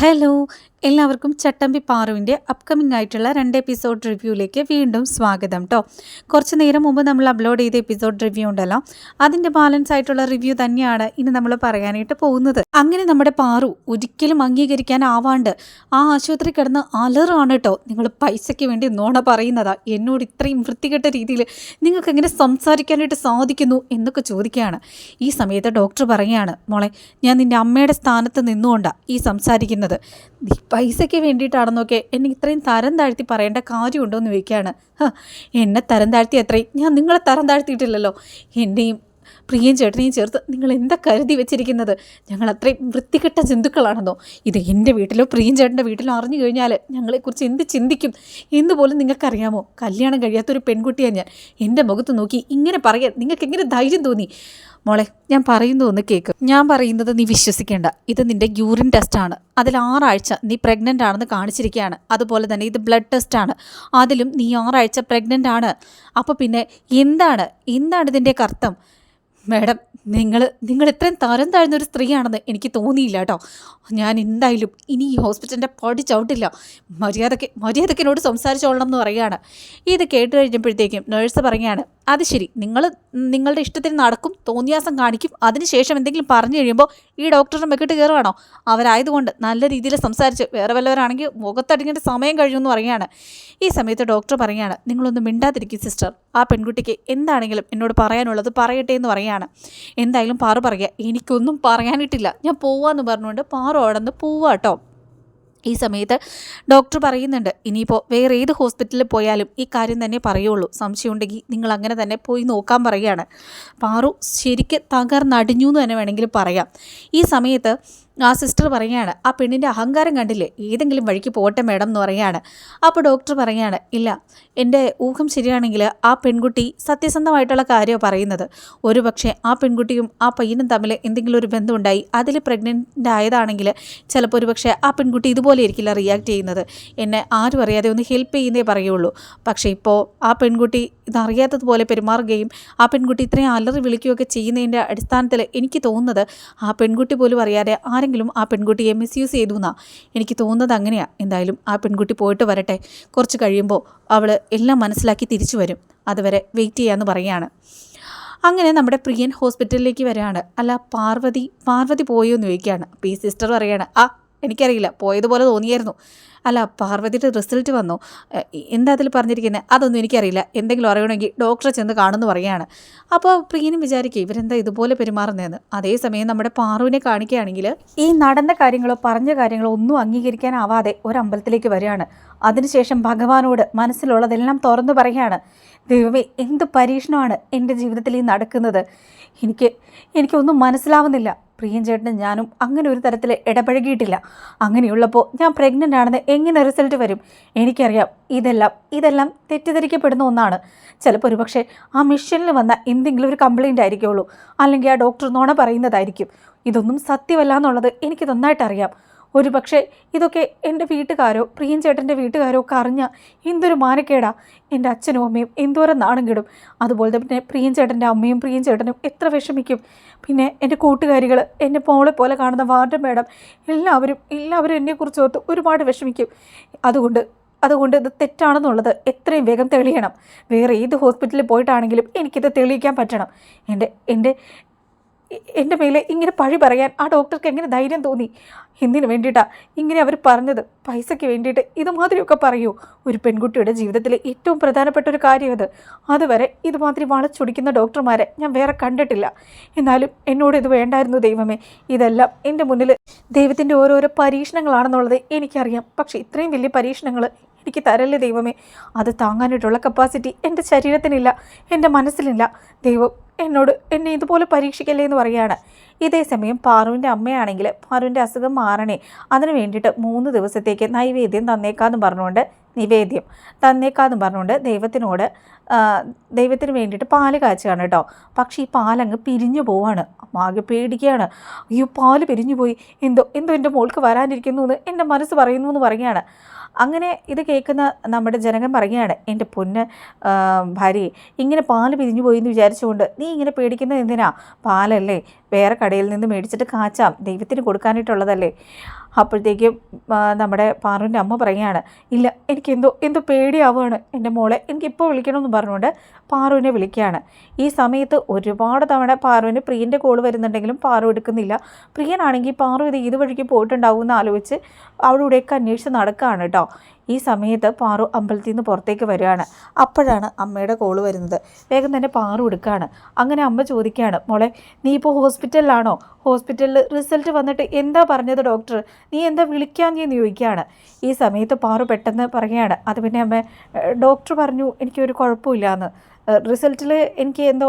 Hello എല്ലാവർക്കും ചട്ടമ്പി പാറുവിന്റെ upcoming ആയിട്ടുള്ള രണ്ട് എപ്പിസോഡ് റിവ്യൂയിലേക്ക് വീണ്ടും സ്വാഗതം കേട്ടോ കുറച്ച് നേരം മുമ്പ് നമ്മൾ അപ്ലോഡ് ചെയ്ത എപ്പിസോഡ് റിവ്യൂ ഉണ്ടല്ലോ. അതിന്റെ ബാലൻസ് ആയിട്ടുള്ള റിവ്യൂ തന്നെയാണ് ഇനി നമ്മൾ പറയാനായിട്ട് പോകുന്നത്. അങ്ങനെ നമ്മുടെ പാറു ഒരിക്കലും അംഗീകരിക്കാനാവാണ്ട് ആ ആശുപത്രി കിടന്ന് അലറാണ് കേട്ടോ നിങ്ങൾ പൈസയ്ക്ക് വേണ്ടി നോണ പറയുന്നതാ. എന്നോട് ഇത്രയും വൃത്തികെട്ട രീതിയിൽ നിങ്ങൾക്ക് എങ്ങനെ സംസാരിക്കാനായിട്ട് സാധിക്കുന്നു എന്നൊക്കെ ചോദിക്കുകയാണ്. ഈ സമയത്ത് ഡോക്ടർ പറയുകയാണ് മോളെ ഞാൻ നിന്റെ അമ്മയുടെ സ്ഥാനത്ത് നിന്നുകൊണ്ടാണ് ഈ സംസാരിക്കുന്നത്. പൈസയ്ക്ക് വേണ്ടിയിട്ടാണെന്നൊക്കെ എന്നെ ഇത്രയും തരം താഴ്ത്തി പറയേണ്ട കാര്യമുണ്ടോ എന്ന് ചോദിക്കുകയാണ് എന്നെ തരം താഴ്ത്തി അത്രയും. ഞാൻ നിങ്ങളെ തരം താഴ്ത്തിയിട്ടില്ലല്ലോ. എന്റെയും പ്രിയയും ചേട്ടനെയും ചേർത്ത് നിങ്ങൾ എന്താ കരുതി വെച്ചിരിക്കുന്നത്? ഞങ്ങൾ അത്രയും വൃത്തികെട്ട ജന്തുക്കളാണെന്നോ? ഇത് എന്റെ വീട്ടിലോ പ്രിയൻ ചേട്ടന്റെ വീട്ടിലോ അറിഞ്ഞു കഴിഞ്ഞാൽ ഞങ്ങളെക്കുറിച്ച് എന്ത് ചിന്തിക്കും? എന്ന് പോലും നിങ്ങൾക്കറിയാമോ? കല്യാണം കഴിയാത്തൊരു പെൺകുട്ടിയാണ് ഞാൻ. എന്റെ മുഖത്ത് നോക്കി ഇങ്ങനെ പറയാൻ നിങ്ങൾക്ക് എങ്ങനെ ധൈര്യം തോന്നി? മോളെ ഞാൻ പറയുന്നത് ഒന്ന് കേൾക്കും ഞാൻ പറയുന്നത് നീ വിശ്വസിക്കേണ്ട. ഇത് നിന്റെ യൂറിൻ ടെസ്റ്റാണ് അതിൽ ആറാഴ്ച നീ പ്രഗ്നന്റ് ആണെന്ന് കാണിച്ചിരിക്കുകയാണ് അതുപോലെ തന്നെ ഇത് ബ്ലഡ് ടെസ്റ്റാണ് അതിലും നീ ആറാഴ്ച പ്രഗ്നന്റ് ആണ്. അപ്പോൾ പിന്നെ എന്താണ്? എന്താണ് ഇതിന്റെയൊക്കെ അർത്ഥം മാഡം നിങ്ങൾ നിങ്ങൾ ഇത്രയും തരം താഴ്ന്ന ഒരു സ്ത്രീയാണെന്ന് എനിക്ക് തോന്നിയില്ല കേട്ടോ. ഞാൻ എന്തായാലും ഇനി ഈ ഹോസ്പിറ്റലിന്റെ പടി ചവിട്ടില്ല. മര്യാദയ്ക്ക് എന്നോട് സംസാരിച്ചോളണം എന്ന് പറയുകയാണ്. ഇത് കേട്ട് കഴിഞ്ഞപ്പോഴത്തേക്കും നേഴ്സ് പറയുകയാണ് അത് ശരി. നിങ്ങൾ നിങ്ങളുടെ ഇഷ്ടത്തിന് നടക്കും തോന്നിയാസം കാണിക്കും. അതിനുശേഷം എന്തെങ്കിലും പറഞ്ഞു കഴിയുമ്പോൾ ഈ ഡോക്ടറിനെ മെക്കിട്ട് കയറുവാണോ അവരായതുകൊണ്ട് നല്ല രീതിയിൽ സംസാരിച്ച് വേറെ വല്ലവരാണെങ്കിൽ മുഖത്തടിക്കേണ്ട സമയം എന്ന് പറയുകയാണ്. ഈ സമയത്ത് ഡോക്ടർ പറയുകയാണ് നിങ്ങളൊന്ന് മിണ്ടാതിരിക്കും സിസ്റ്റർ. ആ പെൺകുട്ടിക്ക് എന്താണെങ്കിലും എന്നോട് പറയാനുള്ളത് പറയട്ടെ എന്ന് പറയുകയാണ്. എന്തായാലും പാറു പറയുക എനിക്കൊന്നും പറയാനിട്ടില്ല. ഞാൻ പോവാന്ന് പറഞ്ഞുകൊണ്ട് പാറു അവിടെ നിന്ന് പോവാട്ടോ ഈ സമയത്ത് ഡോക്ടർ പറയുന്നുണ്ട് ഇനിയിപ്പോൾ വേറെ ഏത് ഹോസ്പിറ്റലിൽ പോയാലും ഈ കാര്യം തന്നെ പറയുള്ളൂ. സംശയമുണ്ടെങ്കിൽ നിങ്ങൾ അങ്ങനെ തന്നെ പോയി നോക്കാൻ പറയുകയാണ്. പാറു ശരിക്ക് തകർന്നടിഞ്ഞു എന്ന് തന്നെ വേണമെങ്കിൽ പറയാം. ഈ സമയത്ത് ആ സിസ്റ്റർ പറയുകയാണ് ആ പെണ്ണിന്റെ അഹങ്കാരം കണ്ടില്ലേ? ഏതെങ്കിലും വഴിക്ക് പോട്ടെ മേഡം എന്ന് പറയുകയാണ്. അപ്പോൾ ഡോക്ടർ പറയുകയാണ് ഇല്ല എന്റെ ഊഹം ശരിയാണെങ്കിൽ ആ പെൺകുട്ടി സത്യസന്ധമായിട്ടുള്ള കാര്യമാണ് പറയുന്നത്. ഒരു പക്ഷേ ആ പെൺകുട്ടിയും ആ പയ്യനും തമ്മിൽ എന്തെങ്കിലും ഒരു ബന്ധമുണ്ടായി അതിൽ പ്രഗ്നന്റ് ആയതാണെങ്കിൽ ചിലപ്പോൾ ഒരു പക്ഷേ ആ പെൺകുട്ടി ഇതുപോലെ ആയിരിക്കില്ല റിയാക്ട് ചെയ്യുന്നത്. എന്നെ ആരും അറിയാതെ ഒന്ന് ഹെൽപ്പ് ചെയ്യുന്നേ പറയുള്ളൂ. പക്ഷേ ഇപ്പോൾ ആ പെൺകുട്ടി ഇതറിയാത്തതുപോലെ പെരുമാറുകയും ആ പെൺകുട്ടി ഇത്രയും അലറി വിളിക്കുകയൊക്കെ ചെയ്യുന്നതിന്റെ അടിസ്ഥാനത്തിൽ എനിക്ക് തോന്നുന്നത് ആ പെൺകുട്ടി പോലും അറിയാതെ ആരെങ്കിലും ആ പെൺകുട്ടിയെ മിസ്യൂസ് ചെയ്തു എന്നാ എനിക്ക് തോന്നുന്നത് അങ്ങനെയാണ് എന്തായാലും ആ പെൺകുട്ടി പോയിട്ട് വരട്ടെ. കുറച്ച് കഴിയുമ്പോൾ അവൾ എല്ലാം മനസ്സിലാക്കി തിരിച്ചു വരും. അതുവരെ വെയിറ്റ് ചെയ്യാമെന്ന് പറയുകയാണ് അങ്ങനെ നമ്മുടെ പ്രിയൻ ഹോസ്പിറ്റലിലേക്ക് വരികയാണ് അല്ല പാർവതി പാർവതി പോയോ എന്ന് ചോദിക്കുകയാണ് ഈ സിസ്റ്റർ പറയുകയാണ് ആ എനിക്കറിയില്ല. പോയതുപോലെ തോന്നിയായിരുന്നു. അല്ല പാർവതിയുടെ റിസൾട്ട് വന്നു. എന്താ അതിൽ പറഞ്ഞിരിക്കുന്നത് അതൊന്നും എനിക്കറിയില്ല. എന്തെങ്കിലും അറിയണമെങ്കിൽ ഡോക്ടറെ ചെന്ന് കാണുമെന്ന് പറയുകയാണ്. അപ്പോൾ പ്രിയനും വിചാരിക്കുക ഇവരെന്താ ഇതുപോലെ പെരുമാറുന്നതെന്ന്. അതേസമയം നമ്മുടെ പാറുവിനെ കാണിക്കുകയാണെങ്കിൽ ഈ നടന്ന കാര്യങ്ങളോ പറഞ്ഞ കാര്യങ്ങളോ ഒന്നും അംഗീകരിക്കാനാവാതെ ഒരമ്പലത്തിലേക്ക് വരികയാണ്. അതിനുശേഷം ഭഗവാനോട് മനസ്സിലുള്ളതെല്ലാം തുറന്നു പറയുകയാണ്. ദൈവമേ എന്ത് പരീക്ഷണമാണ് എന്റെ ജീവിതത്തിൽ ഈ നടക്കുന്നത്? എനിക്ക് എനിക്കൊന്നും മനസ്സിലാവുന്നില്ല. പ്രിയൻ ചേട്ടനും ഞാനും അങ്ങനെ ഒരു തരത്തിൽ ഇടപഴകിയിട്ടില്ല. അങ്ങനെയുള്ളപ്പോൾ ഞാൻ പ്രഗ്നന്റ് ആണെന്ന് എങ്ങനെ റിസൾട്ട് വരും? എനിക്കറിയാം. ഇതെല്ലാം ഇതെല്ലാം തെറ്റിദ്ധരിക്കപ്പെടുന്ന ഒന്നാണ്. ചിലപ്പോൾ ഒരു പക്ഷേ ആ മിഷനിൽ വന്ന എന്തെങ്കിലും ഒരു കംപ്ലൈന്റ് ആയിരിക്കുള്ളൂ. അല്ലെങ്കിൽ ആ ഡോക്ടർ നോണ പറയുന്നതായിരിക്കും. ഇതൊന്നും സത്യമല്ല എന്നുള്ളത് എനിക്ക് നന്നായിട്ട് അറിയാം ഒരു പക്ഷേ ഇതൊക്കെ എന്റെ വീട്ടുകാരോ പ്രിയൻ ചേട്ടന്റെ വീട്ടുകാരോ ഒക്കെ അറിഞ്ഞ എന്തൊരു മാനക്കേടാ. എന്റെ അച്ഛനും അമ്മയും എന്തോരം നാണം കിടും. അതുപോലെ തന്നെ പ്രിയൻ ചേട്ടന്റെ അമ്മയും പ്രിയൻ ചേട്ടനും എത്ര വിഷമിക്കും. പിന്നെ എന്റെ കൂട്ടുകാരികൾ എന്റെ മോളെ പോലെ കാണുന്ന വാർഡൻ മേഡം എല്ലാവരും എല്ലാവരും എന്നെക്കുറിച്ച് ഓർത്ത് ഒരുപാട് വിഷമിക്കും. അതുകൊണ്ട് അതുകൊണ്ട് ഇത് തെറ്റാണെന്നുള്ളത് എത്രയും വേഗം തെളിയണം. വേറെ ഏത് ഹോസ്പിറ്റലിൽ പോയിട്ടാണെങ്കിലും എനിക്കിത് തെളിയിക്കാൻ പറ്റണം. എന്റെ എന്റെ എന്റെ മേലെ ഇങ്ങനെ പഴി പറയാൻ ആ ഡോക്ടർക്ക് എങ്ങനെ ധൈര്യം തോന്നി? എന്തിനു വേണ്ടിയിട്ടാണ് ഇങ്ങനെ അവർ പറഞ്ഞത്? പൈസയ്ക്ക് വേണ്ടിയിട്ട് ഇതുമാതിരിയൊക്കെ പറയൂ. ഒരു പെൺകുട്ടിയുടെ ജീവിതത്തിലെ ഏറ്റവും പ്രധാനപ്പെട്ട ഒരു കാര്യം അത് അതുവരെ ഇതുമാതിരി വളച്ചൊടിക്കുന്ന ഡോക്ടർമാരെ ഞാൻ വേറെ കണ്ടിട്ടില്ല. എന്നാലും എന്നോട് ഇത് വേണ്ടായിരുന്നു ദൈവമേ. ഇതെല്ലാം എന്റെ മുന്നിൽ ദൈവത്തിന്റെ ഓരോരോ പരീക്ഷണങ്ങളാണെന്നുള്ളത് എനിക്കറിയാം. പക്ഷേ ഇത്രയും വലിയ പരീക്ഷണങ്ങൾ എനിക്ക് തരല്ലേ ദൈവമേ? അത് താങ്ങാനായിട്ടുള്ള കപ്പാസിറ്റി എന്റെ ശരീരത്തിനില്ല. എന്റെ മനസ്സിലില്ല ദൈവം എന്നോട് എന്നെ ഇതുപോലെ പരീക്ഷിക്കല്ലേ എന്ന് പറയുകയാണ്. ഇതേ സമയം പാറുവിന്റെ അമ്മയാണെങ്കിൽ പാറുവിന്റെ അസുഖം മാറണേ. അതിനു വേണ്ടിയിട്ട് മൂന്ന് ദിവസത്തേക്ക് നൈവേദ്യം തന്നേക്കാന്ന് പറഞ്ഞുകൊണ്ട് നിവേദ്യം തന്നേക്കാന്ന് പറഞ്ഞുകൊണ്ട് ദൈവത്തിനോട് ദൈവത്തിന് വേണ്ടിയിട്ട് പാൽ കാച്ചുകയാണ് കേട്ടോ. പക്ഷേ ഈ പാലങ്ങ് പിരിഞ്ഞു പോവാണ്. ആകെ പേടിക്കുകയാണ് അയ്യോ പാൽ പിരിഞ്ഞു പോയി. എന്തോ എന്തോ എന്റെ മോൾക്ക് വരാനിരിക്കുന്നു എന്ന് എന്റെ മനസ്സ് പറയുന്നു എന്ന് പറയുകയാണ്. അങ്ങനെ ഇത് കേൾക്കുന്ന നമ്മുടെ ജനകൻ പറയുകയാണ് എന്റെ പൊന്ന് ഭാര്യയെ ഇങ്ങനെ പാൽ പിരിഞ്ഞു പോയി എന്ന് വിചാരിച്ചുകൊണ്ട് നീ ഇങ്ങനെ പേടിക്കുന്നത് എന്തിനാ? പാലല്ലേ വേറെ കടയിൽ നിന്ന് മേടിച്ചിട്ട് കാച്ചാം. ദൈവത്തിന് കൊടുക്കാനായിട്ടുള്ളതല്ലേ? അപ്പോഴത്തേക്കും നമ്മുടെ പാറുവിന്റെ അമ്മ പറയുകയാണ് ഇല്ല എനിക്ക് എന്തോ എന്തോ പേടിയാവുകയാണ്. എന്റെ മോളെ എനിക്ക് എനിക്കിപ്പോൾ വിളിക്കണമെന്ന് പറഞ്ഞുകൊണ്ട് പാറുവിനെ വിളിക്കുകയാണ്. ഈ സമയത്ത് ഒരുപാട് തവണ പാറുവിന് പ്രിയന്റെ കോൾ വരുന്നുണ്ടെങ്കിലും പാറു എടുക്കുന്നില്ല. പ്രിയനാണെങ്കിൽ പാറു ഇത് ഏത് വഴിക്ക് പോയിട്ടുണ്ടാവും എന്ന് ആലോചിച്ച് അവിടെ ഇവിടെയൊക്കെ അന്വേഷിച്ച് നടക്കുകയാണ് കേട്ടോ ഈ സമയത്ത് പാറു അമ്പലത്തിൽ നിന്ന് പുറത്തേക്ക് വരികയാണ്. അപ്പോഴാണ് അമ്മയുടെ കോൾ വരുന്നത്. വേഗം തന്നെ പാറു എടുക്കുകയാണ് അങ്ങനെ അമ്മ ചോദിക്കുകയാണ് മോളെ നീ ഇപ്പോൾ ഹോസ്പിറ്റലിലാണോ ഹോസ്പിറ്റലിൽ റിസൾട്ട് വന്നിട്ട് എന്താ പറഞ്ഞത് ഡോക്ടർ നീ എന്താ വിളിക്കാൻ എന്ന് ചോദിക്കുകയാണ്. ഈ സമയത്ത് പാറു പെട്ടെന്ന് പറയുകയാണ് അത് പിന്നെ അമ്മ ഡോക്ടർ പറഞ്ഞു എനിക്കൊരു കുഴപ്പമില്ലാന്ന്. റിസൾട്ടിൽ എനിക്ക് എന്തോ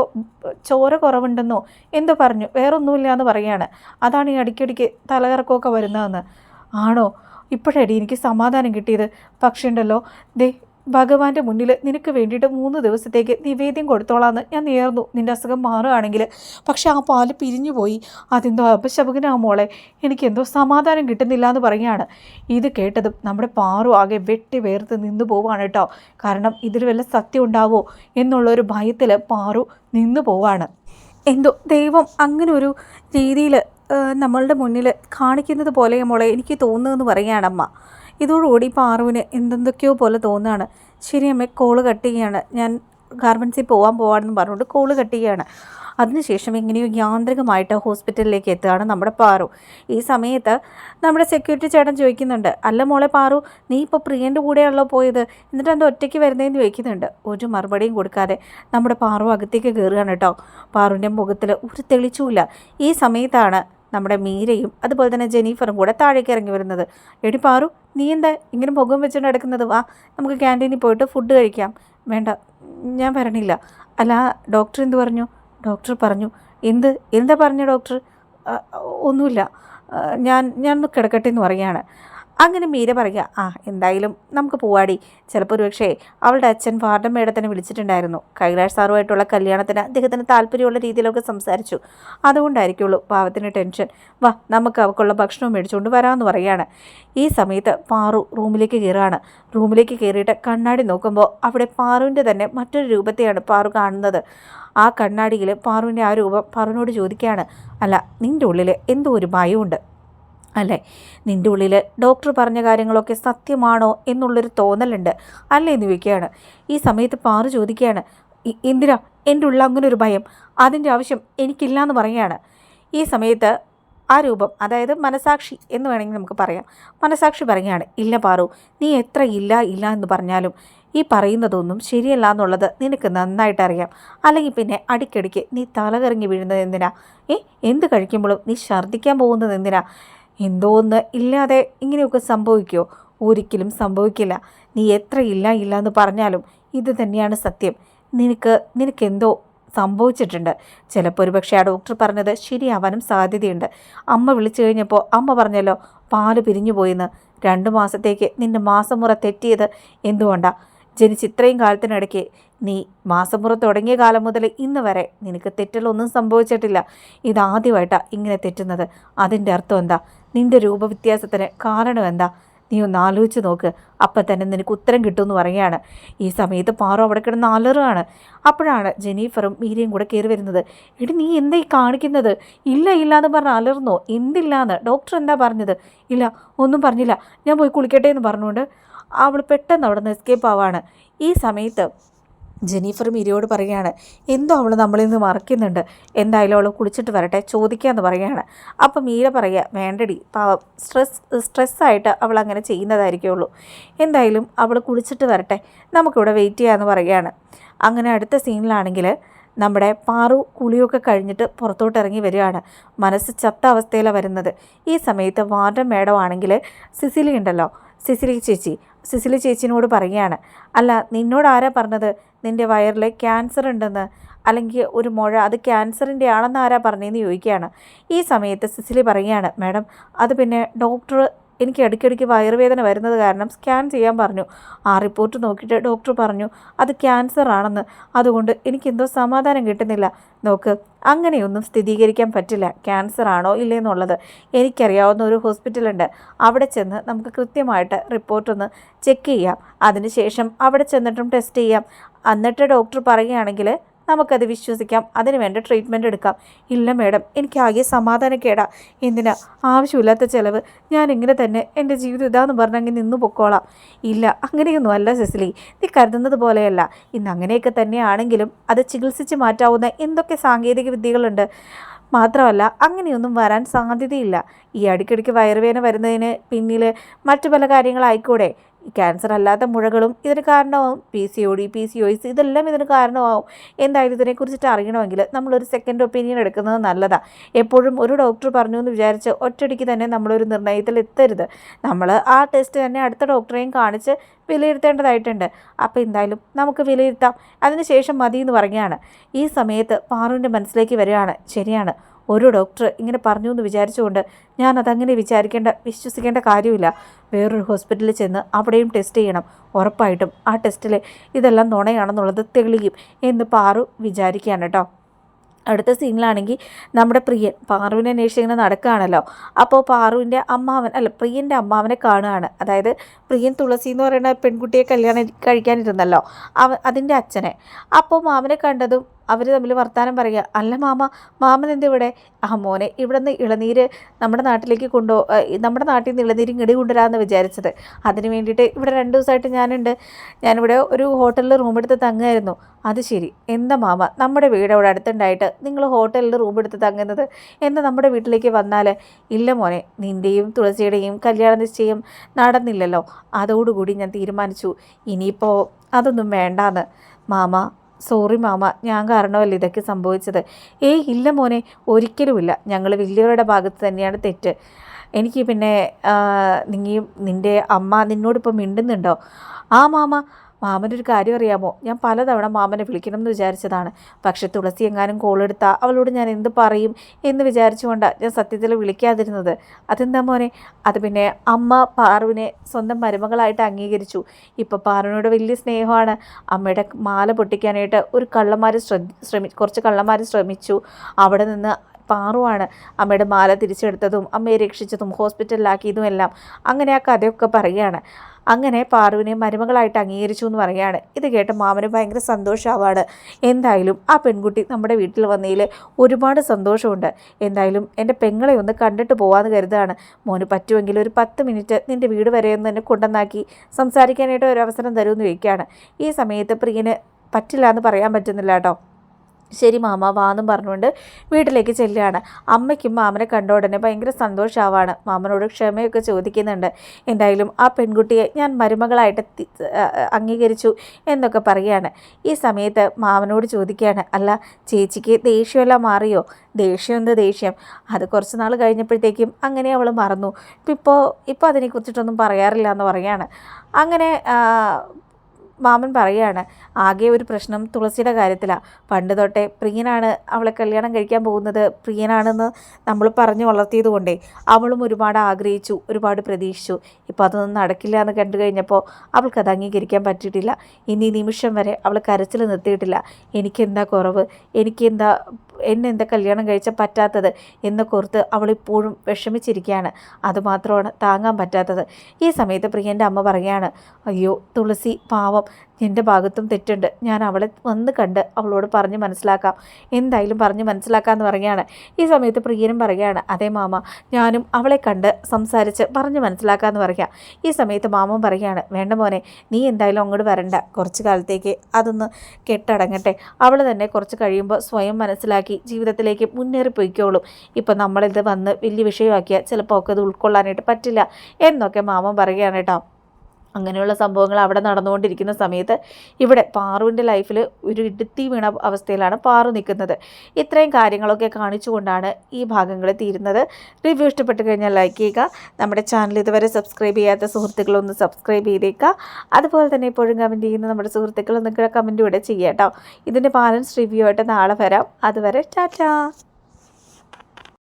ചോര കുറവുണ്ടെന്നോ എന്തോ പറഞ്ഞു. വേറൊന്നുമില്ല എന്ന് പറയുകയാണ്. അതാണ് ഈ അടിക്കടിക്ക് തലകറക്കമൊക്കെ വരുന്നതെന്ന്. ആണോ? ഇപ്പോഴടി എനിക്ക് സമാധാനം കിട്ടിയത്. പക്ഷേ ഉണ്ടല്ലോ ദേ ഭഗവാന്റെ മുന്നിൽ നിനക്ക് വേണ്ടിയിട്ട് മൂന്ന് ദിവസത്തേക്ക് നിവേദ്യം കൊടുത്തോളാന്ന് ഞാൻ നേർന്നു. നിന്റെ അസുഖം മാറുകയാണെങ്കിൽ. പക്ഷെ ആ പാൽ പിരിഞ്ഞു പോയി. അതെന്തോ അപശപകനാ മോളെ. എനിക്കെന്തോ സമാധാനം കിട്ടുന്നില്ല എന്ന് പറയുകയാണ്. ഇത് കേട്ടതും നമ്മുടെ പാറു ആകെ വെട്ടി വേർത്ത് നിന്നു പോവാണ് കേട്ടോ. കാരണം ഇതിൽ വല്ല സത്യം ഉണ്ടാവോ എന്നുള്ളൊരു ഭയത്തിൽ പാറു നിന്നു പോവാണ്. എന്തോ ദൈവം അങ്ങനെ ഒരു രീതിയിൽ നമ്മളുടെ മുന്നിൽ കാണിക്കുന്നത് പോലെ മോളെ എനിക്ക് തോന്നുന്നതെന്ന് പറയുകയാണ് അമ്മ. ഇതോടുകൂടി പാറുവിന് എന്തെന്തൊക്കെയോ പോലെ തോന്നുകയാണ്. ശരി അമ്മ കോൾ കട്ട് ചെയ്യാണ് ഞാൻ ഗാർമെൻസിൽ പോകാൻ പോവാണെന്ന് പറഞ്ഞുകൊണ്ട് കോൾ കട്ട് ചെയ്യാണ് അതിനുശേഷം എങ്ങനെയോ യാന്ത്രികമായിട്ട് ഹോസ്പിറ്റലിലേക്ക് എത്തുകയാണ് നമ്മുടെ പാറു. ഈ സമയത്ത് നമ്മുടെ സെക്യൂരിറ്റി ചേട്ടൻ ചോദിക്കുന്നുണ്ട് അല്ല മോളെ പാറു നീ ഇപ്പോൾ പ്രിയന്റെ കൂടെയാണല്ലോ പോയത്? എന്നിട്ട് എന്താ ഒറ്റയ്ക്ക് വരുന്നതെന്ന് ചോദിക്കുന്നുണ്ട്. ഒരു മറുപടിയും കൊടുക്കാതെ നമ്മുടെ പാറു അകത്തേക്ക് കയറുകയാണ് കേട്ടോ. പാറുവിന്റെ മുഖത്തിൽ ഒരു തെളിച്ചുമില്ല ഈ സമയത്താണ് നമ്മുടെ മീരയും അതുപോലെ തന്നെ ജെനീഫറും കൂടെ താഴേക്ക് ഇറങ്ങി വരുന്നത്. എടി പാറു നീ എന്താ ഇങ്ങനെ മുഖം വെച്ചുകൊണ്ട് നടക്കുന്നത്? വാ നമുക്ക് ക്യാന്റീനിൽ പോയിട്ട് ഫുഡ് കഴിക്കാം. വേണ്ട ഞാൻ വരണില്ല. അല്ല ഡോക്ടർ എന്ത് പറഞ്ഞു? ഡോക്ടർ പറഞ്ഞു എന്ത് എന്താ പറഞ്ഞ ഡോക്ടർ ഒന്നുമില്ല. ഞാൻ ഞാൻ കിടക്കട്ടെ എന്ന് പറയുകയാണ്. അങ്ങനെ മീര പറയുക ആ എന്തായാലും നമുക്ക് പോവാടി. ചിലപ്പോൾ ഒരു പക്ഷേ അവളുടെ അച്ഛൻ വാർഡൻ മേഡത്തിനെ വിളിച്ചിട്ടുണ്ടായിരുന്നു. കൈലാഷ് സാറുമായിട്ടുള്ള കല്യാണത്തിന് അദ്ദേഹത്തിന് താല്പര്യമുള്ള രീതിയിലൊക്കെ സംസാരിച്ചു. അതുകൊണ്ടായിരിക്കുള്ളൂ പാവത്തിന് ടെൻഷൻ. വാ നമുക്ക് അവൾക്കുള്ള ഭക്ഷണം മേടിച്ചുകൊണ്ട് വരാമെന്ന് പറയുകയാണ്. ഈ സമയത്ത് പാറു റൂമിലേക്ക് കയറുകയാണ്. റൂമിലേക്ക് കയറിയിട്ട് കണ്ണാടി നോക്കുമ്പോൾ അവിടെ പാറുവിന്റെ തന്നെ മറ്റൊരു രൂപത്തെയാണ് പാറു കാണുന്നത്. ആ കണ്ണാടിയിൽ പാറുവിന്റെ ആ രൂപം പാറുവിനോട് ചോദിക്കുകയാണ് അല്ല നിന്റെ ഉള്ളിൽ എന്തോ ഒരു ഭയമുണ്ട്. അല്ലേ? നിന്റെ ഉള്ളിൽ ഡോക്ടർ പറഞ്ഞ കാര്യങ്ങളൊക്കെ സത്യമാണോ എന്നുള്ളൊരു തോന്നലുണ്ട്. അല്ലേ എന്ന് ചോദിക്കുകയാണ് ഈ സമയത്ത് പാറു ചോദിക്കുകയാണ് എന്തിനാ? എന്റെ ഉള്ള അങ്ങനെ ഒരു ഭയം. അതിന്റെ ആവശ്യം എനിക്കില്ല എന്ന് പറയുകയാണ്. ഈ സമയത്ത് ആ രൂപം അതായത് മനസാക്ഷി എന്ന് വേണമെങ്കിൽ നമുക്ക് പറയാം. മനസാക്ഷി പറയുകയാണ് ഇല്ല പാറു നീ എത്ര ഇല്ല ഇല്ല എന്ന് പറഞ്ഞാലും ഈ പറയുന്നതൊന്നും ശരിയല്ല എന്നുള്ളത് നിനക്ക് നന്നായിട്ട് അറിയാം. അല്ലെങ്കിൽ പിന്നെ അടിക്കടിക്ക് നീ തലകറങ്ങി വീഴുന്നത് എന്തിനാ? ഏ എന്ത് കഴിക്കുമ്പോഴും നീ ഛർദ്ദിക്കാൻ പോകുന്നത് എന്തിനാ? എന്തോ ഒന്ന് ഇല്ലാതെ ഇങ്ങനെയൊക്കെ സംഭവിക്കുമോ ഒരിക്കലും സംഭവിക്കില്ല. നീ എത്ര ഇല്ല ഇല്ല എന്ന് പറഞ്ഞാലും ഇത് തന്നെയാണ് സത്യം. നിനക്ക് നിനക്കെന്തോ സംഭവിച്ചിട്ടുണ്ട്. ചിലപ്പോൾ ഒരു പക്ഷേ ആ ഡോക്ടർ പറഞ്ഞത് ശരിയാവാനും സാധ്യതയുണ്ട്. അമ്മ വിളിച്ചു കഴിഞ്ഞപ്പോൾ അമ്മ പറഞ്ഞല്ലോ പാൽ പിരിഞ്ഞു പോയെന്ന് രണ്ട് മാസത്തേക്ക് നിന്റെ മാസമുറ തെറ്റിയത് എന്തുകൊണ്ടാ? ജനിച്ച് ഇത്രയും കാലത്തിനിടയ്ക്ക് നീ മാസമുറ തുടങ്ങിയ കാലം മുതൽ ഇന്ന് വരെ നിനക്ക് തെറ്റലൊന്നും സംഭവിച്ചിട്ടില്ല. ഇതാദ്യമായിട്ടാണ് ഇങ്ങനെ തെറ്റുന്നത്. അതിന്റെ അർത്ഥം എന്താ? നിന്റെ രൂപവ്യത്യാസത്തിന് കാരണം എന്താ? നീ ഒന്ന് ആലോചിച്ച് നോക്ക്. അപ്പം തന്നെ നിനക്ക് ഉത്തരം കിട്ടുമെന്ന് പറയുകയാണ്. ഈ സമയത്ത് പാറോ അവിടെ കിടന്ന് അലറുകയാണ്. അപ്പോഴാണ് ജെനീഫറും മീരയും കൂടെ കയറി വരുന്നത്. എടി നീ എന്താ ഈ കാണിക്കുന്നത്? ഇല്ല ഇല്ല എന്ന് പറഞ്ഞ് അലർന്നോ എന്തില്ലാന്ന്? ഡോക്ടർ എന്താ പറഞ്ഞത്? ഇല്ല ഒന്നും പറഞ്ഞില്ല. ഞാൻ പോയി കുളിക്കട്ടെ എന്ന് പറഞ്ഞുകൊണ്ട് അവൾ പെട്ടെന്ന് അവിടെ നിന്ന് എസ്കേപ്പ് ആവാണ്. ഈ സമയത്ത് ജെനീഫർ മിരിയോട് പറയുകയാണ് എന്തോ അവൾ നമ്മളിൽ നിന്ന് മറക്കുന്നുണ്ട് എന്തായാലും അവൾ കുളിച്ചിട്ട് വരട്ടെ ചോദിക്കാമെന്ന് പറയുകയാണ്. അപ്പം മീര പറയുക വേണ്ടടി പാവം സ്ട്രെസ് സ്ട്രെസ്സായിട്ട് അവൾ അങ്ങനെ ചെയ്യുന്നതായിരിക്കുള്ളൂ. എന്തായാലും അവൾ കുളിച്ചിട്ട് വരട്ടെ നമുക്കിവിടെ വെയിറ്റ് ചെയ്യാമെന്ന് പറയുകയാണ്. അങ്ങനെ അടുത്ത സീനിലാണെങ്കിൽ നമ്മുടെ പാറു കുളിയൊക്കെ കഴിഞ്ഞിട്ട് പുറത്തോട്ട് ഇറങ്ങി വരികയാണ്. മനസ്സ് ചത്ത അവസ്ഥയിലാണ് വരുന്നത്. ഈ സമയത്ത് വാർഡൻ മേഡം ആണെങ്കിൽ സിസിലി ഉണ്ടല്ലോ. സിസിലി ചേച്ചി സിസിലി ചേച്ചിനോട് പറയുകയാണ്. അല്ല നിന്നോട് ആരാ പറഞ്ഞത്? നിന്റെ വയറിൽ ക്യാൻസർ ഉണ്ടെന്ന്. അല്ലെങ്കിൽ ഒരു മുഴ അത് ക്യാൻസറിന്റെ ആണെന്ന് ആരാ പറഞ്ഞതെന്ന് ചോദിക്കുകയാണ്. ഈ സമയത്ത് സിസിലി പറയുകയാണ് മാഡം അത് പിന്നെ ഡോക്ടർ എനിക്ക് ഇടയ്ക്കിടയ്ക്ക് വയറുവേദന വരുന്നത് കാരണം സ്കാൻ ചെയ്യാൻ പറഞ്ഞു. ആ റിപ്പോർട്ട് നോക്കിയിട്ട് ഡോക്ടർ പറഞ്ഞു അത് ക്യാൻസർ ആണെന്ന്. അതുകൊണ്ട് എനിക്കെന്തോ സമാധാനം കിട്ടുന്നില്ല. നോക്ക് അങ്ങനെയൊന്നും സ്ഥിരീകരിക്കാൻ പറ്റില്ല. ക്യാൻസർ ആണോ ഇല്ലേന്നുള്ളത് എനിക്കറിയാവുന്ന ഒരു ഹോസ്പിറ്റലുണ്ട്. അവിടെ ചെന്ന് നമുക്ക് കൃത്യമായിട്ട് റിപ്പോർട്ടൊന്ന് ചെക്ക് ചെയ്യാം. അതിനുശേഷം അവിടെ ചെന്നിട്ടും ടെസ്റ്റ് ചെയ്യാം. എന്നിട്ട് ഡോക്ടർ പറയുകയാണെങ്കിൽ നമുക്കത് വിശ്വസിക്കാം. അതിന് വേണ്ട ട്രീറ്റ്മെന്റ് എടുക്കാം. ഇല്ല മേഡം എനിക്കാകെ സമാധാനക്കേടാ. എന്തിനാ? ആവശ്യമില്ലാത്ത ചിലവ്. ഞാൻ ഇങ്ങനെ തന്നെ എന്റെ ജീവിതം ഇതാന്ന് പറഞ്ഞെങ്കിൽ നിന്നു പൊക്കോളാം. ഇല്ല അങ്ങനെയൊന്നും അല്ല സെസിലി. നീ കരുതുന്നത് പോലെയല്ല. ഇന്ന് അങ്ങനെയൊക്കെ തന്നെയാണെങ്കിലും അത് ചികിത്സിച്ച് മാറ്റാവുന്ന എന്തൊക്കെ സാങ്കേതിക വിദ്യകളുണ്ട്? മാത്രമല്ല അങ്ങനെയൊന്നും വരാൻ സാധ്യതയില്ല. ഈ അടിക്കടിക്ക് വയറുവേദന വരുന്നതിന് പിന്നിൽ മറ്റു പല കാര്യങ്ങളായിക്കൂടെ? ക്യാൻസർ അല്ലാത്ത മുഴകളും ഇതിന് കാരണമാവും. P C O D P C O S ഇതെല്ലാം ഇതിന് കാരണമാവും. എന്തായാലും ഇതിനെക്കുറിച്ചിട്ട് അറിയണമെങ്കിൽ നമ്മളൊരു സെക്കൻഡ് ഒപ്പീനിയൻ എടുക്കുന്നത് നല്ലതാണ് എപ്പോഴും ഒരു ഡോക്ടർ പറഞ്ഞു എന്ന് വിചാരിച്ച് ഒറ്റയടിക്ക് തന്നെ നമ്മളൊരു നിർണയത്തിൽ എത്തരുത്. നമ്മൾ ആ ടെസ്റ്റ് തന്നെ അടുത്ത ഡോക്ടറെയും കാണിച്ച് വിലയിരുത്തേണ്ടതായിട്ടുണ്ട്. അപ്പോൾ എന്തായാലും നമുക്ക് വിലയിരുത്താം. അതിനുശേഷം മതി എന്ന് പറയുകയാണ്. ഈ സമയത്ത് പാറുവിന്റെ മനസ്സിലേക്ക് വരികയാണ്. ശരിയാണ്. ഒരു ഡോക്ടർ ഇങ്ങനെ പറഞ്ഞു എന്ന് വിചാരിച്ചുകൊണ്ട് ഞാൻ അതങ്ങനെ വിചാരിക്കേണ്ട വിശ്വസിക്കേണ്ട കാര്യമില്ല. വേറൊരു ഹോസ്പിറ്റലിൽ ചെന്ന് അവിടെയും ടെസ്റ്റ് ചെയ്യണം. ഉറപ്പായിട്ടും ആ ടെസ്റ്റിൽ ഇതെല്ലാം നുണയാണെന്നുള്ളത് തെളിയും എന്ന് പാറു വിചാരിക്കുകയാണ് കേട്ടോ. അടുത്ത സീനിലാണെങ്കിൽ നമ്മുടെ പ്രിയൻ പാറുവിനെ അന്വേഷിച്ച് ഇങ്ങനെ നടക്കുകയാണല്ലോ. അപ്പോൾ പാറുവിന്റെ അമ്മാവൻ അല്ല പ്രിയന്റെ അമ്മാവനെ കാണുകയാണ്. അതായത് പ്രിയൻ തുളസി എന്ന് പറയുന്ന പെൺകുട്ടിയെ കല്യാണം കഴിക്കാനിരുന്നല്ലോ അവ അതിന്റെ അച്ഛനെ. അപ്പോൾ മാമനെ കണ്ടതും അവർ തമ്മിൽ വർത്തമാനം പറയുക. അല്ല മാമ മാമൻ എന്താ ഇവിടെ ആ മോനെ ഇവിടെ നിന്ന് ഇളനീര് നമ്മുടെ നാട്ടിലേക്ക് കൊണ്ടോ നമ്മുടെ നാട്ടിൽ നിന്ന് ഇളനീര് ഇങ്ങടി കൊണ്ടുവരാമെന്ന് വിചാരിച്ചത്. അതിന് വേണ്ടിയിട്ട് ഇവിടെ രണ്ട് ദിവസമായിട്ട് ഞാനുണ്ട്. ഞാനിവിടെ ഒരു ഹോട്ടലിൽ റൂം എടുത്ത് തങ്ങായിരുന്നു. അത് ശരി. എന്താ മാമ നമ്മുടെ വീട് അവിടെ അടുത്തുണ്ടായിട്ട് നിങ്ങൾ ഹോട്ടലിൽ റൂം എടുത്ത് തങ്ങുന്നത്? എന്താ നമ്മുടെ വീട്ടിലേക്ക് വന്നാൽ ഇല്ല മോനെ നിന്റെയും തുളസിയുടെയും കല്യാണ നിശ്ചയം നടന്നില്ലല്ലോ. അതോടുകൂടി ഞാൻ തീരുമാനിച്ചു. ഇനിയിപ്പോൾ അതൊന്നും വേണ്ടാന്ന്. മാമ സോറി മാമ ഞാൻ കാരണമല്ല ഇതൊക്കെ സംഭവിച്ചത്? ഏയ് ഇല്ല മോനെ ഒരിക്കലുമില്ല. ഞങ്ങൾ വലിയവരുടെ ഭാഗത്ത് തന്നെയാണ് തെറ്റ്. എനിക്ക് പിന്നെ നീ നിന്റെ അമ്മ നിന്നോടിപ്പോൾ മിണ്ടുന്നുണ്ടോ? ആ മാമ മാമനൊരു കാര്യം അറിയാമോ? ഞാൻ പലതവണ മാമനെ വിളിക്കണം എന്ന് വിചാരിച്ചതാണ്. പക്ഷെ തുളസി എങ്ങാനും കോളെടുത്താൽ അവളോട് ഞാൻ എന്ത് പറയും എന്ന് വിചാരിച്ചുകൊണ്ടാണ് ഞാൻ സത്യത്തിൽ വിളിക്കാതിരുന്നത്. അതെന്താ മോനെ? അത് പിന്നെ അമ്മ പാറുവിനെ സ്വന്തം മരുമകളായിട്ട് അംഗീകരിച്ചു. ഇപ്പോൾ പാറുവിനോട് വലിയ സ്നേഹമാണ്. അമ്മയുടെ മാല പൊട്ടിക്കാനായിട്ട് ഒരു കള്ളന്മാർ ശ്രമി കുറച്ച് കള്ളന്മാർ ശ്രമിച്ചു. അവിടെ നിന്ന് പാറുവാണ്. അമ്മയുടെ മാല തിരിച്ചെടുത്തതും അമ്മയെ രക്ഷിച്ചതും ഹോസ്പിറ്റലിലാക്കിയതും എല്ലാം അങ്ങനെ ആ കഥയൊക്കെ പറയുകയാണ്. അങ്ങനെ പാറുവിനെ മരുമകളായിട്ട് അംഗീകരിച്ചു എന്ന് പറയുകയാണ്. ഇത് കേട്ട് മാമന് ഭയങ്കര സന്തോഷമാവാണ്. എന്തായാലും ആ പെൺകുട്ടി നമ്മുടെ വീട്ടിൽ വന്നതിൽ ഒരുപാട് സന്തോഷമുണ്ട്. എന്തായാലും എന്റെ പെങ്ങളെ ഒന്ന് കണ്ടിട്ട് പോകാമെന്ന് കരുതാണ്. മോന് പറ്റുമെങ്കിൽ ഒരു പത്ത് മിനിറ്റ് നിന്റെ വീട് വരെ ഒന്ന് എന്നെ കൊണ്ടുവന്നാക്കി സംസാരിക്കാനായിട്ട് ഒരു അവസരം തരുമെന്ന് ചോദിക്കുകയാണ്. ഈ സമയത്ത് പ്രിയന് പറ്റില്ല എന്ന് പറയാൻ പറ്റുന്നില്ല കേട്ടോ. ശരി മാമ വാന്നും പറഞ്ഞുകൊണ്ട് വീട്ടിലേക്ക് ചെല്ലുകയാണ്. അമ്മയ്ക്കും മാമനെ കണ്ട ഉടനെ ഭയങ്കര സന്തോഷമാവാണ് മാമനോട് ക്ഷമയൊക്കെ ചോദിക്കുന്നുണ്ട്. എന്തായാലും ആ പെൺകുട്ടിയെ ഞാൻ മരുമകളായിട്ട് അംഗീകരിച്ചു എന്നൊക്കെ പറയുകയാണ്. ഈ സമയത്ത് മാമനോട് ചോദിക്കുകയാണ് അല്ല ചേച്ചിക്ക് ദേഷ്യമെല്ലാം മാറിയോ? ദേഷ്യം എന്ത് ദേഷ്യം? അത് കുറച്ച് നാൾ കഴിഞ്ഞപ്പോഴത്തേക്കും അങ്ങനെ അവൾ മറന്നു. ഇപ്പോൾ ഇപ്പോൾ അതിനെക്കുറിച്ചിട്ടൊന്നും പറയാറില്ല എന്ന് പറയുകയാണ്. അങ്ങനെ മാമൻ പറയുകയാണ് ആകെ ഒരു പ്രശ്നം തുളസിയുടെ കാര്യത്തിലാണ് പണ്ട് തൊട്ടേ പ്രിയനാണ് അവളെ കല്യാണം കഴിക്കാൻ പോകുന്നത്. പ്രിയനാണെന്ന് നമ്മൾ പറഞ്ഞു വളർത്തിയത് കൊണ്ടേ അവളും ഒരുപാട് ആഗ്രഹിച്ചു ഒരുപാട് പ്രതീക്ഷിച്ചു. ഇപ്പോൾ അതൊന്നും നടക്കില്ല എന്ന് കണ്ടു കഴിഞ്ഞപ്പോൾ അവൾക്കത് അംഗീകരിക്കാൻ പറ്റിയിട്ടില്ല. ഇനി നിമിഷം വരെ അവൾ കരച്ചിൽ നിർത്തിയിട്ടില്ല. എനിക്കെന്താ കുറവ്? എനിക്കെന്താ എന്നെ എന്താ കല്യാണം കഴിച്ച പറ്റാത്തത് എന്ന് ഓർത്ത് അവളിപ്പോഴും വിഷമിച്ചിരിക്കുകയാണ് അതുമാത്രമാണ് താങ്ങാൻ പറ്റാത്തത്. ഈ സമയത്ത് പ്രിയന്റെ അമ്മ പറയുകയാണ് അയ്യോ തുളസി പാവം എന്റെ ഭാഗത്തും തെറ്റുണ്ട്. ഞാൻ അവളെ വന്ന് കണ്ട് അവളോട് പറഞ്ഞ് മനസ്സിലാക്കാം. എന്തായാലും പറഞ്ഞ് മനസ്സിലാക്കാമെന്ന് പറയുകയാണ് ഈ സമയത്ത് പ്രിയനും പറയുകയാണ് അതേ മാമ ഞാനും അവളെ കണ്ട് സംസാരിച്ച് പറഞ്ഞ് മനസ്സിലാക്കാമെന്ന് പറയാം. ഈ സമയത്ത് മാമൻ പറയുകയാണ് വേണ്ട മോനെ നീ എന്തായാലും അങ്ങോട്ട് വരണ്ട. കുറച്ച് കാലത്തേക്ക് അതൊന്ന് കെട്ടടങ്ങട്ടെ. അവൾ തന്നെ കുറച്ച് കഴിയുമ്പോൾ സ്വയം മനസ്സിലാക്കി ജീവിതത്തിലേക്ക് മുന്നേറിപ്പോയിക്കോളും. ഇപ്പം നമ്മളിത് വന്ന് വലിയ വിഷയമാക്കിയാൽ ചിലപ്പോൾ ഒക്കെ അത് ഉൾക്കൊള്ളാനായിട്ട് പറ്റില്ല എന്നൊക്കെ മാമൻ പറയുകയാണ് കേട്ടോ. അങ്ങനെയുള്ള സംഭവങ്ങൾ അവിടെ നടന്നുകൊണ്ടിരിക്കുന്ന സമയത്ത് ഇവിടെ പാറുവിന്റെ ലൈഫിൽ ഒരു ഇടുത്തി വീണ അവസ്ഥയിലാണ് പാറു നിൽക്കുന്നത്. ഇത്രയും കാര്യങ്ങളൊക്കെ കാണിച്ചുകൊണ്ടാണ് ഈ ഭാഗങ്ങൾ തീരുന്നത്. റിവ്യൂ ഇഷ്ടപ്പെട്ട് കഴിഞ്ഞാൽ ലൈക്ക് ചെയ്യുക. നമ്മുടെ ചാനൽ ഇതുവരെ സബ്സ്ക്രൈബ് ചെയ്യാത്ത സുഹൃത്തുക്കളൊന്ന് സബ്സ്ക്രൈബ് ചെയ്തേക്കുക. അതുപോലെ തന്നെ ഇപ്പോഴും കമന്റ് ചെയ്യുന്ന നമ്മുടെ സുഹൃത്തുക്കളൊന്നും കൂടെ കമന്റ് ഇവിടെ ചെയ്യാം കേട്ടോ. ഇതിന്റെ ബാലൻസ് റിവ്യൂ ആയിട്ട് നാളെ വരാം. അതുവരെ ടാറ്റാ.